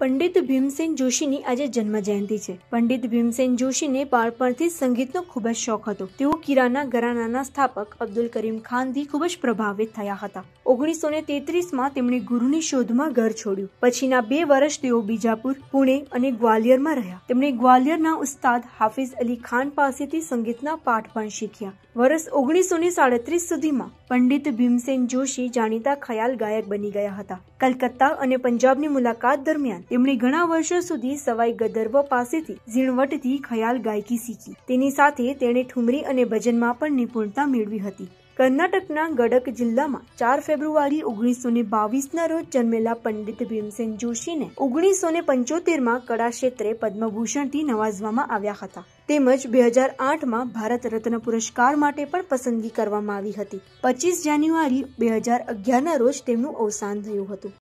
પંડિત ભીમસેન જોશીની આજે જન્મ જયંતિ છે. પંડિત ભીમસેન જોશીને બાળપણથી સંગીતનો ખૂબ જ શોખ હતો. તેઓ કિરાના ઘરાનાના સ્થાપક અબ્દુલ કરીમ ખાનથી ખૂબ જ પ્રભાવિત થયા હતા. ઓગણીસો ને તેત્રીસમાં તેમણે ગુરુની શોધમાં ઘર છોડ્યું. પછીના બે વર્ષ તેઓ બીજાપુર, પુણે અને ગ્વાલિયરમાં રહ્યા. તેમણે ગ્વાલિયરના ઉસ્તાદ હાફિઝ અલી ખાન પાસેથી સંગીતના પાઠ પણ શીખ્યા. વર્ષ ઓગણીસો ને સાડત્રીસ સુધીમાં પંડિત ભીમસેન જોશી જાણીતા ખયાલ ગાયક બની ગયા હતા. કલકત્તા અને પંજાબની મુલાકાત દરમિયાન તેમણે ઘણા વર્ષો સુધી સવાઈ ગદર્વ પાસેથી ઝીણવટથી ખયાલ ગાયકી શીખી. તેની સાથે તેણે ઠુમરી અને ભજનમાં પણ નિપુણતા મેળવી હતી. કર્ણાટકના ગડક જિલ્લામાં ચાર ફેબ્રુઆરી ઓગણીસો ને બાવીસના રોજ જન્મેલા પંડિત ભીમસેન જોશીને ઓગણીસો ને પંચોતેરમાં કળા ક્ષેત્રે પદ્મભૂષણથી નવાજવામાં આવ્યા હતા. તેમજ બે હજાર આઠમાં ભારત રત્ન પુરસ્કાર માટે પણ પસંદગી કરવામાં આવી હતી. પચીસ જાન્યુઆરી બે હજાર અગિયારના રોજ તેમનું અવસાન થયું હતું.